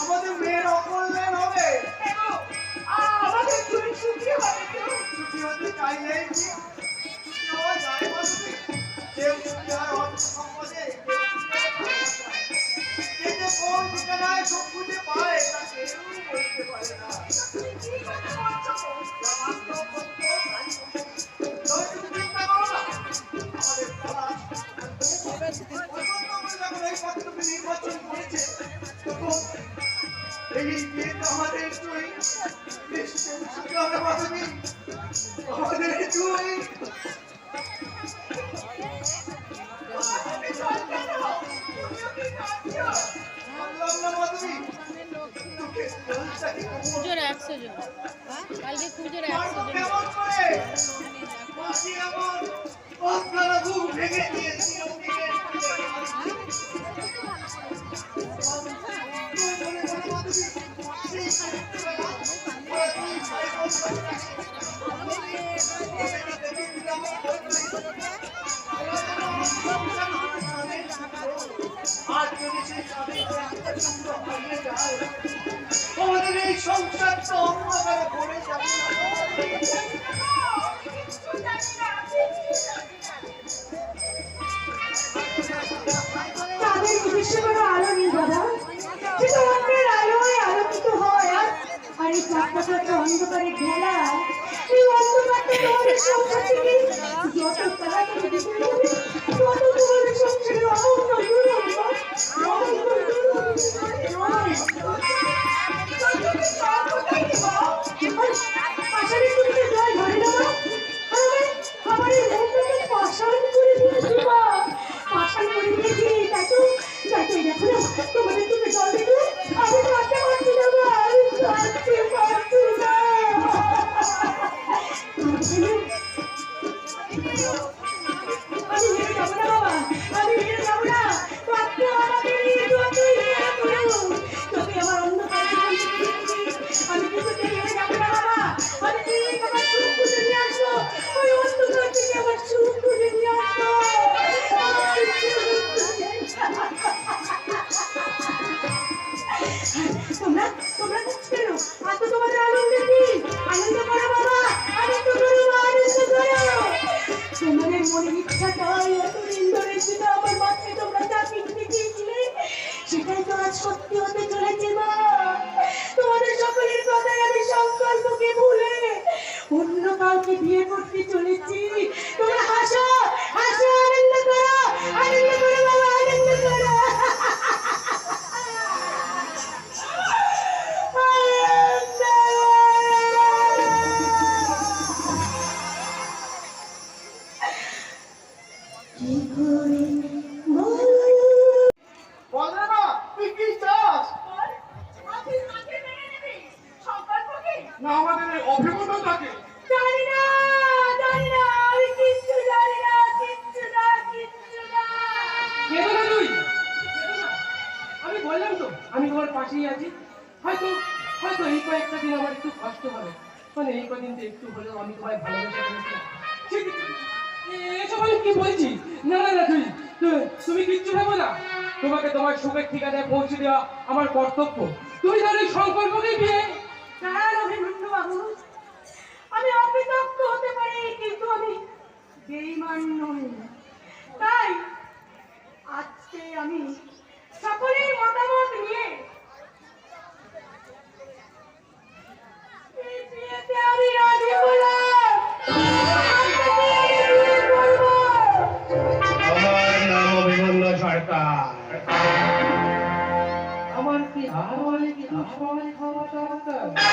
আমাদের মেয়ের অকল্যাণ হবে। নির্বাচন করেছে। তখন এই বিয়েটা আমাদের একশো জন। কালকে একশো জন। আমাদের এই সংসারটা অন্ধকারে পড়ে যাবে তাদের আলো নেই দাদা। অন্ধকারে ঘেরা এই অন্ধকারটা তোমাদের সংসার থেকে যত তাড়াতাড়ি করতে চলেছি তোমরা হাসো হাসো আনন্দ করো আনন্দ করো বাবা আনন্দ করো। কি করে বলো বলে না আমাদের এই তোমার পাশেই আছি। হয়তো হয়তো এই কয়েকটা দিন আমার একটু কষ্ট হবে। মানে এই কদিন একটু হলেও আমি তোমায় ভালোবেসে এসব আমি কি বলছি? না না না তুই তুমি কিচ্ছু না। তোমাকে তোমার সুখের ঠিকানায় পৌঁছে দেওয়া আমার কর্তব্য। তুমি তাহলে এই সংকল্পকেই বিয়ে আমি হতে পারি। に、あの側に変わってあるんだよ。